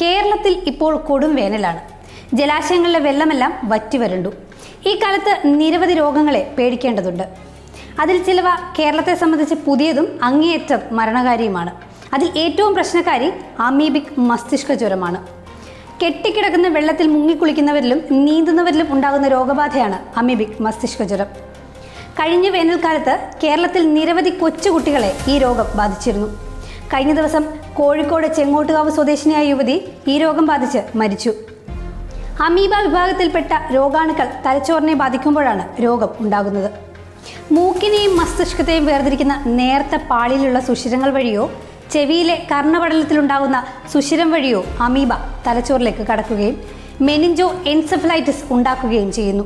കേരളത്തിൽ ഇപ്പോൾ കൊടും വേനലാണ്. ജലാശയങ്ങളിലെ വെള്ളമെല്ലാം വറ്റി വരണ്ടു. ഈ കാലത്ത് നിരവധി രോഗങ്ങളെ പേടിക്കേണ്ടതുണ്ട്. അതിൽ ചിലവ കേരളത്തെ സംബന്ധിച്ച് പുതിയതും അങ്ങേയറ്റം മരണകാരിയുമാണ്. അതിൽ ഏറ്റവും പ്രശ്നക്കാരി അമീബിക് മസ്തിഷ്ക ജ്വരമാണ്. കെട്ടിക്കിടക്കുന്ന വെള്ളത്തിൽ മുങ്ങിക്കുളിക്കുന്നവരിലും നീന്തുന്നവരിലും ഉണ്ടാകുന്ന രോഗബാധയാണ് അമീബിക് മസ്തിഷ്ക ജ്വരം. കഴിഞ്ഞ വേനൽക്കാലത്ത് കേരളത്തിൽ നിരവധി കൊച്ചുകുട്ടികളെ ഈ രോഗം ബാധിച്ചിരുന്നു. കഴിഞ്ഞ ദിവസം കോഴിക്കോട് ചെങ്ങോട്ടുകാവ് സ്വദേശിനിയായ യുവതി ഈ രോഗം ബാധിച്ച് മരിച്ചു. അമീബ വിഭാഗത്തിൽപ്പെട്ട രോഗാണുക്കൾ തലച്ചോറിനെ ബാധിക്കുമ്പോഴാണ് രോഗം ഉണ്ടാകുന്നത്. മൂക്കിനെയും മസ്തിഷ്കത്തെയും വേർതിരിക്കുന്ന നേർത്ത പാളിയിലുള്ള സുഷിരങ്ങൾ വഴിയോ ചെവിയിലെ കർണപടലത്തിലുണ്ടാകുന്ന സുഷിരം വഴിയോ അമീബ തലച്ചോറിലേക്ക് കടക്കുകയും മെനിഞ്ചോ എൻസെഫലൈറ്റിസ് ഉണ്ടാക്കുകയും ചെയ്യുന്നു.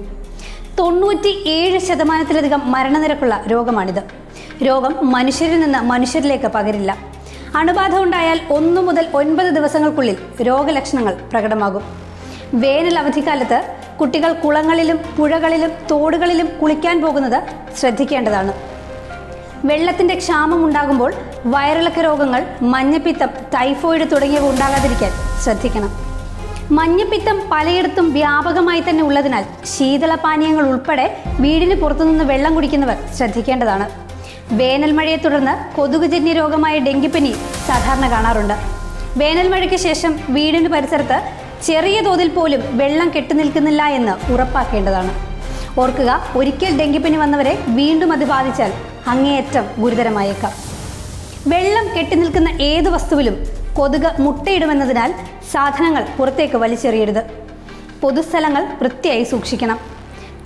തൊണ്ണൂറ്റി ഏഴ് ശതമാനത്തിലധികം മരണനിരക്കുള്ള രോഗമാണിത്. രോഗം മനുഷ്യരിൽ നിന്ന് മനുഷ്യരിലേക്ക് പകരില്ല. അണുബാധ ഉണ്ടായാൽ ഒന്നു മുതൽ ഒൻപത് ദിവസങ്ങൾക്കുള്ളിൽ രോഗലക്ഷണങ്ങൾ പ്രകടമാകും. വേനൽ അവധിക്കാലത്ത് കുട്ടികൾ കുളങ്ങളിലും പുഴകളിലും തോടുകളിലും കുളിക്കാൻ പോകുന്നത് ശ്രദ്ധിക്കേണ്ടതാണ്. വെള്ളത്തിന്റെ ക്ഷാമം ഉണ്ടാകുമ്പോൾ വയറിളക്ക രോഗങ്ങൾ മഞ്ഞപ്പിത്തം ടൈഫോയിഡ് തുടങ്ങിയവ ഉണ്ടാകാതിരിക്കാൻ ശ്രദ്ധിക്കണം. മഞ്ഞപ്പിത്തം പലയിടത്തും വ്യാപകമായി തന്നെ ഉള്ളതിനാൽ ശീതളപാനീയങ്ങൾ ഉൾപ്പെടെ വീടിന് പുറത്തുനിന്ന് വെള്ളം കുടിക്കുന്നവർ ശ്രദ്ധിക്കേണ്ടതാണ്. വേനൽ മഴയെ തുടർന്ന് കൊതുകുജന്യ രോഗമായ ഡെങ്കിപ്പനി സാധാരണ കാണാറുണ്ട്. വേനൽമഴയ്ക്ക് ശേഷം വീടിന് പരിസരത്ത് ചെറിയ തോതിൽ പോലും വെള്ളം കെട്ടുനിൽക്കുന്നില്ല എന്ന് ഉറപ്പാക്കേണ്ടതാണ്. ഓർക്കുക ഒരിക്കൽ ഡെങ്കിപ്പനി വന്നവരെ വീണ്ടും അത് ബാധിച്ചാൽ അങ്ങേയറ്റം ഗുരുതരമായേക്കാം. വെള്ളം കെട്ടിനിൽക്കുന്ന ഏത് വസ്തുവിലും കൊതുക് മുട്ടയിടുമെന്നതിനാൽ സാധനങ്ങൾ പുറത്തേക്ക് വലിച്ചെറിയരുത്. പൊതുസ്ഥലങ്ങൾ വൃത്തിയായി സൂക്ഷിക്കണം.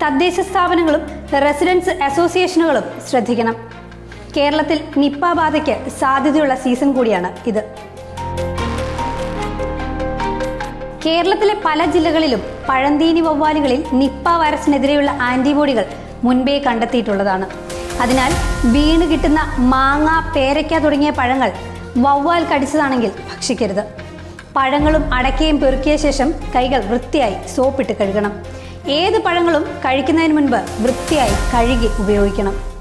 തദ്ദേശ സ്ഥാപനങ്ങളും റെസിഡൻസ് അസോസിയേഷനുകളും ശ്രദ്ധിക്കണം. കേരളത്തിൽ നിപ്പ ബാധയ്ക്ക് സാധ്യതയുള്ള സീസൺ കൂടിയാണ് ഇത്. കേരളത്തിലെ പല ജില്ലകളിലും പഴന്തീനി വവ്വാലുകളിൽ നിപ്പ വൈറസിനെതിരെയുള്ള ആന്റിബോഡികൾ മുൻപേ കണ്ടെത്തിയിട്ടുള്ളതാണ്. അതിനാൽ വീണ് കിട്ടുന്ന മാങ്ങ പേരയ്ക്ക തുടങ്ങിയ പഴങ്ങൾ വവ്വാൽ കടിച്ചതാണെങ്കിൽ ഭക്ഷിക്കരുത്. പഴങ്ങളും അടക്കയും പെറുക്കിയ ശേഷം കൈകൾ വൃത്തിയായി സോപ്പിട്ട് കഴുകണം. ഏത് പഴങ്ങളും കഴിക്കുന്നതിന് മുൻപ് വൃത്തിയായി കഴുകി ഉപയോഗിക്കണം.